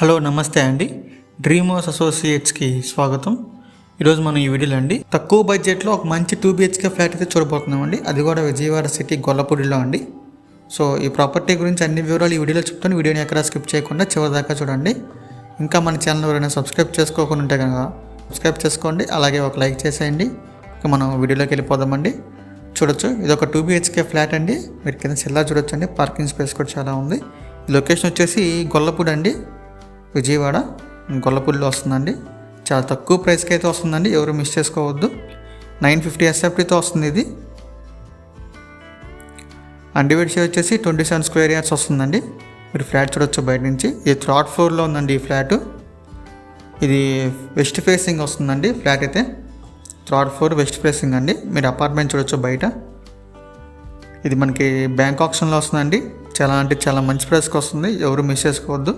Hello నమస్తే అండి. Dream house అసోసియేట్స్కి స్వాగతం. ఈరోజు మనం ఈ వీడియోలో అండి తక్కువ బడ్జెట్లో ఒక మంచి టూ బిహెచ్కే ఫ్లాట్ అయితే చూడబోతున్నాం అండి అది కూడా విజయవాడ సిటీ గొల్లపూడిలో అండి. సో ఈ ప్రాపర్టీ గురించి అన్ని వివరాలు ఈ వీడియోలో చెప్తాను. వీడియోని ఎక్కడ స్కిప్ చేయకుండా చివరి దాకా చూడండి. ఇంకా మన ఛానల్ ఎవరైనా సబ్స్క్రైబ్ చేసుకోకుండా ఉంటే కనుక సబ్స్క్రైబ్ చేసుకోండి. అలాగే ఒక లైక్ చేసేయండి. ఇంకా మనం వీడియోలోకి వెళ్ళిపోదామండి. చూడొచ్చు. ఇది ఒక టూ బిహెచ్కే ఫ్లాట్ అండి. మీరు కింద చిల్లా చూడొచ్చు అండి పార్కింగ్ స్పేస్ కూడా చాలా ఉంది. ఈ లొకేషన్ వచ్చేసి గొల్లపూడి అండి విజయవాడ గొల్లపూడిలో వస్తుందండి. చాలా తక్కువ ప్రైస్కి అయితే వస్తుందండి. ఎవరు మిస్ చేసుకోవద్దు. నైన్ ఫిఫ్టీ ఎస్ఎఫ్టీతో వస్తుంది ఇది. అండివేట్ షేర్ వచ్చేసి ట్వంటీ సెవెన్ స్క్వేర్ యార్డ్స్ వస్తుందండి. మీరు ఫ్లాట్ చూడొచ్చు బయట నుంచి. ఇది థర్డ్ ఫ్లోర్లో ఉందండి ఈ ఫ్లాట్. ఇది వెస్ట్ ఫేసింగ్ వస్తుందండి ఫ్లాట్ అయితే. థర్డ్ ఫ్లోర్ వెస్ట్ ఫేసింగ్ అండి. మీరు అపార్ట్మెంట్ చూడొచ్చు బయట. ఇది మనకి బ్యాంక్ ఆప్షన్లో వస్తుందండి. చాలా అంటే చాలా మంచి ప్రైస్కి వస్తుంది. ఎవరు మిస్ చేసుకోవద్దు.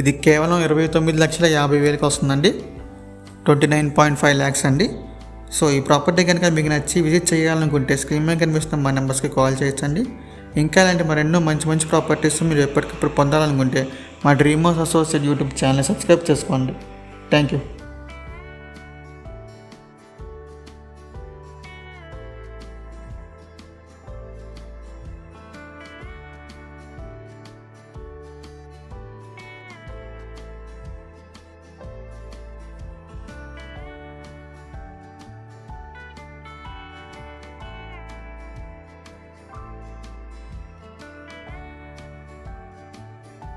ఇది కేవలం ఇరవై తొమ్మిది లక్షల యాభై వేలకు వస్తుందండి. Twenty nine point five lakhs అండి. సో ఈ ప్రాపర్టీ కనుక మీకు నచ్చి విజిట్ చేయాలనుకుంటే స్క్రీన్ మీద కనిపిస్తున్న మా నెంబర్స్కి కాల్ చేయొచ్చండి. ఇంకా ఇలాంటి మరెన్నో మంచి మంచి ప్రాపర్టీస్ మీరు ఎప్పటికప్పుడు పొందాలనుకుంటే మా dream house associate YouTube channel subscribe చేసుకోండి. Thank you.